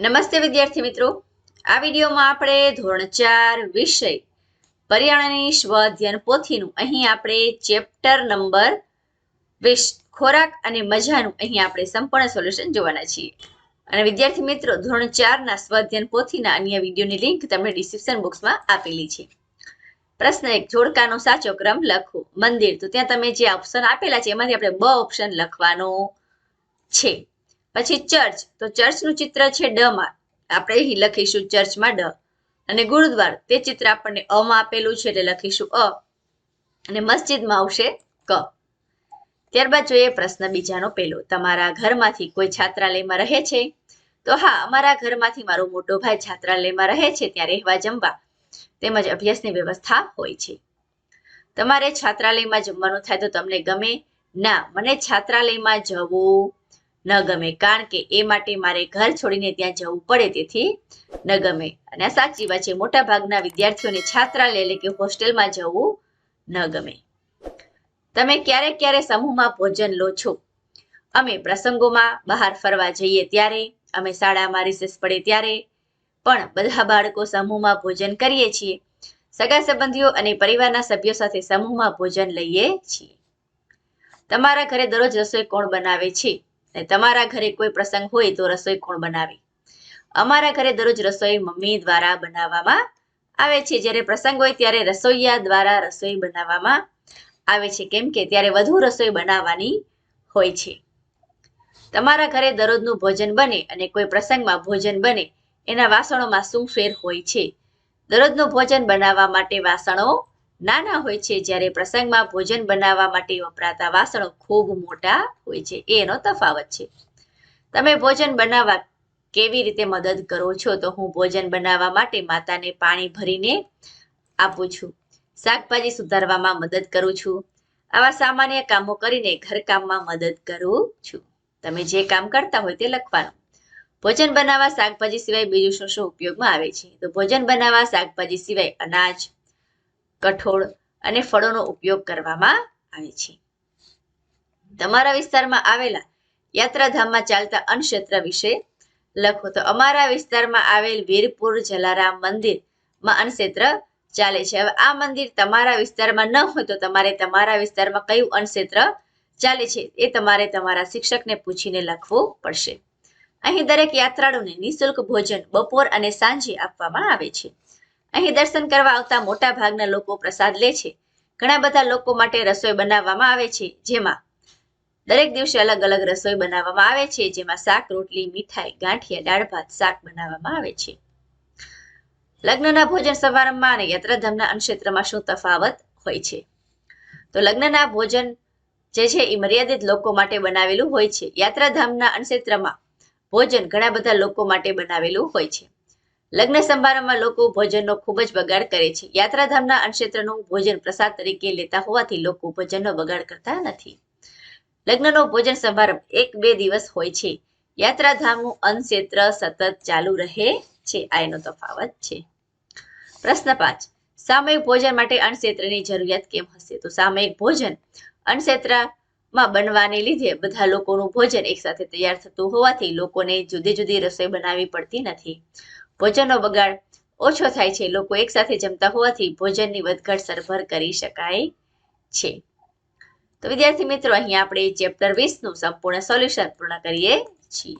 નમસ્તે વિદ્યાર્થી મિત્રો. આ વિડીયોમાં આપણે ધોરણ ચાર વિષય પર્યાવરણની સ્વ પોથીનું. અહીં આપણે ચેપ્ટર નંબર વીસ ખોરાક અને મજાનું અહીં આપણે સંપૂર્ણ સોલ્યુશન જોવાના છીએ. અને વિદ્યાર્થી મિત્રો, ધોરણ ચારના સ્વ પોથીના અન્ય વિડીયોની લિંક તમને ડિસ્ક્રિપ્શન બોક્સમાં આપેલી છે. પ્રશ્ન એક, જોડકાનો સાચો ક્રમ લખો. મંદિર, તો ત્યાં તમે જે ઓપ્શન આપેલા છે, એમાંથી આપણે બ ઓપ્શન લખવાનો છે. પછી ચર્ચ. તો ચર્ચનું ચિત્ર છે ડ માં આપણે લખીશું ચર્ચમાં ડ. અને ગુરુદ્વાર, તે ચિત્ર આપણને અ માં આપેલું છે એટલે લખીશું અ. અને મસ્જિદમાં આવશે ક. ત્યારબાદ જોઈએ પ્રશ્ન બીજાનો પેલો. તમારા ઘરમાંથી કોઈ છાત્રાલયમાં રહે છે? તો હા, અમારા ઘરમાંથી મારો મોટો ભાઈ છાત્રાલયમાં રહે છે, ત્યાં રહેવા જમવા. તેમજ અભ્યાસની વ્યવસ્થા હોય છે. તમારે છાત્રાલયમાં જમવાનું થાય તો તમને ગમે? ના, મને છાત્રાલયમાં જવું ન ગમે, કારણ કે એ માટે મારે ઘર છોડીને ત્યાં જવું પડે તેથી ન ગમે. અને સાચી વાત છે, મોટા ભાગના વિદ્યાર્થીઓને છાત્રાલય એટલે કે હોસ્ટેલમાં જવું ન ગમે. તમે ક્યારે ક્યારે સમૂહમાં ભોજન લો છો? અમે પ્રસંગોમાં બહાર ફરવા જઈએ ત્યારે, અમે શાળામાં રિસેસ પડે ત્યારે, પણ બધા બાળકો સમૂહમાં ભોજન કરીએ છીએ. સગા સંબંધીઓ અને પરિવારના સભ્યો સાથે સમૂહમાં ભોજન લઈએ છીએ. તમારા ઘરે દરરોજ રસોઈ કોણ બનાવે છે? અને તમારા ઘરે કોઈ પ્રસંગ હોય તો રસોઈ કોણ બનાવે? અમારા ઘરે દરરોજ રસોઈ મમ્મી દ્વારા બનાવવામાં આવે છે. જ્યારે પ્રસંગ હોય ત્યારે રસોઈયા દ્વારા રસોઈ બનાવવામાં આવે છે. કેમ કે ત્યારે વધુ રસોઈ બનાવવાની હોય છે. તમારા ઘરે દરરોજનું ભોજન બને અને કોઈ પ્રસંગમાં ભોજન બને, એના વાસણોમાં શું ફેર હોય છે? દરરોજનું ભોજન બનાવવા માટે વાસણો નાના હોય છે, જ્યારે પ્રસંગમાં ભોજન બનાવવા માટે વપરાતા વાસણો ખૂબ મોટા હોય છે, એનો તફાવત છે. તમે ભોજન બનાવવા કેવી રીતે મદદ કરો છો? તો હું ભોજન બનાવવા માટે માતાને પાણી ભરીને આપું છું. શાકભાજી સુધારવામાં મદદ કરું છું. આવા સામાન્ય કામો કરીને ઘરકામમાં મદદ કરું છું. તમે જે કામ કરતા હોય તે લખવાનું. ભોજન બનાવવા શાકભાજી સિવાય બીજું શું શું ઉપયોગમાં આવે છે? તો ભોજન બનાવવા શાકભાજી સિવાય અનાજ કઠોળ અને ફળોનો ઉપયોગ કરવામાં આવે છે. તમારા વિસ્તારમાં આવેલા યાત્રાધામમાં ચાલતા અન્નક્ષેત્ર વિશે લખો. તો અમારા વિસ્તારમાં આવેલ વીરપુર જલારામ મંદિરમાં અન્નક્ષેત્ર ચાલે છે. હવે આ મંદિર તમારા વિસ્તારમાં ન હોય તો તમારે તમારા વિસ્તારમાં કયું અન્નક્ષેત્ર ચાલે છે એ તમારે તમારા શિક્ષકને પૂછીને લખવું પડશે. અહીં દરેક યાત્રાળુને નિઃશુલ્ક ભોજન બપોર અને સાંજે આપવામાં આવે છે. અહીં દર્શન કરવા આવતા મોટા ભાગના લોકો પ્રસાદ લે છે. ઘણા બધા લોકો માટે રસોઈ બનાવવામાં આવે છે, જેમાં દરેક દિવસે અલગ અલગ રસોઈ બનાવવામાં આવે છે, જેમાં શાક, રોટલી, મીઠાઈ, ગાંઠિયા, દાળ ભાત, શાક બનાવવામાં આવે છે. લગ્નના ભોજન સમારંભમાં અને યાત્રાધામના અન્નક્ષેત્રમાં શું તફાવત હોય છે? તો લગ્નના ભોજન જે છે, એ મર્યાદિત લોકો માટે બનાવેલું હોય છે. યાત્રાધામના અન્નક્ષેત્રમાં ભોજન ઘણા બધા લોકો માટે બનાવેલું હોય છે. લગ્ન સમારંભમાં લોકો ભોજનનો ખૂબ જ બગાડ કરે છે. યાત્રાધામના અન્નક્ષેત્રનું ભોજન પ્રસાદ તરીકે લેતા હોવાથી લોકો ભોજનનો બગાડ કરતા નથી. લગ્નનો ભોજન સમારંભ એક બે દિવસ હોય છે. યાત્રાધામનું અન્નક્ષેત્ર સતત ચાલુ રહે છે. આ એનો તફાવત છે. પ્રશ્ન પાંચ. સામયિક ભોજન માટે અન્નક્ષેત્રની જરૂરિયાત કેમ હશે? તો સામયિક ભોજન અન્નક્ષેત્રમાં બનવાને લીધે બધા લોકોનું ભોજન એકસાથે તૈયાર થતું હોવાથી લોકોને જુદી જુદી રસોઈ બનાવવી પડતી નથી. ભોજનનો બગાડ ઓછો થાય છે. લોકો એકસાથે જમતા હોવાથી ભોજનની વધઘટ સરભર કરી શકાય છે. તો વિદ્યાર્થી મિત્રો અહીંયા આપણે ચેપ્ટર વીસનું સંપૂર્ણ સોલ્યુશન પૂર્ણ કરીએ છીએ.